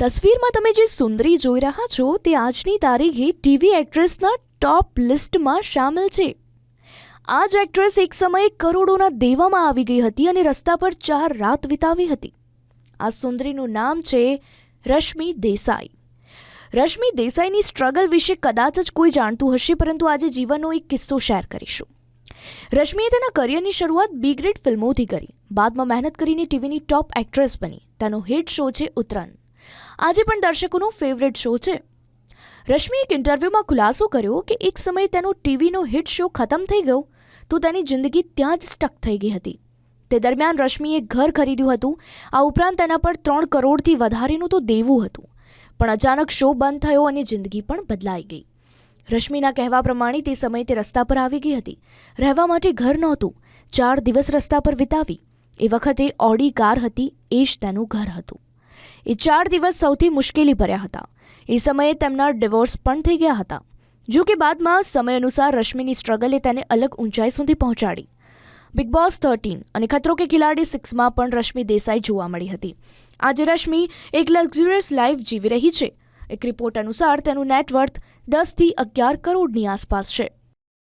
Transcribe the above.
તસવીરમાં તમે જે સુંદરી જોઈ રહ્યા છો તે આજની તારીખે ટીવી એક્ટ્રેસના ટોપ લિસ્ટમાં સામેલ છે. આ જ એક્ટ્રેસ એક સમયે કરોડોના દેવામાં આવી ગઈ હતી અને રસ્તા પર ચાર રાત વિતાવી હતી. આ સુંદરીનું નામ છે રશ્મિ દેસાઈ. રશ્મિ દેસાઈની સ્ટ્રગલ વિશે કદાચ જ કોઈ જાણતું હશે, પરંતુ આજે જીવનનો એક કિસ્સો શેર કરીશું. રશ્મિએ તેના કરિયરની શરૂઆત બી ગ્રેડ ફિલ્મોથી કરી. બાદમાં મહેનત કરીને ટીવીની ટોપ એક્ટ્રેસ બની. તેનો હિટ શો છે ઉત્તરાયણ. આજે પણ દર્શકોનો ફેવરેટ શો છે. રશ્મિએ એક ઇન્ટરવ્યૂમાં ખુલાસો કર્યો કે એક સમયે તેનો ટીવીનો હિટ શો ખતમ થઈ ગયો તો તેની જિંદગી ત્યાં જ સ્ટક થઈ ગઈ હતી. તે દરમિયાન રશ્મિએ ઘર ખરીદ્યું હતું. આ ઉપરાંત તેના પર ત્રણ કરોડથી વધારેનું તો દેવું હતું. પણ અચાનક શો બંધ થયો અને જિંદગી પણ બદલાઈ ગઈ. રશ્મિના કહેવા પ્રમાણે તે સમયે તે રસ્તા પર આવી ગઈ હતી. રહેવા માટે ઘર નહોતું. ચાર દિવસ રસ્તા પર વિતાવી. એ વખતે ઓડી કાર હતી, એ જ તેનું ઘર હતું. એ ચાર દિવસ સૌથી મુશ્કેલી ભર્યા હતા. એ સમયે તેમના ડિવોર્સ પણ થઈ ગયા હતા. જો કે બાદમાં સમય અનુસાર રશ્મિની સ્ટ્રગલે તેને અલગ ઊંચાઈ સુધી પહોંચાડી. બિગ બોસ થર્ટીન અને ખતરો કે ખિલાડી સિક્સમાં પણ રશ્મિ દેસાઈ જોવા મળી હતી. આજે રશ્મિ એક લક્ઝુરિયસ લાઈફ જીવી રહી છે. એક રિપોર્ટ અનુસાર તેનું નેટવર્થ દસથી અગિયાર કરોડની આસપાસ છે.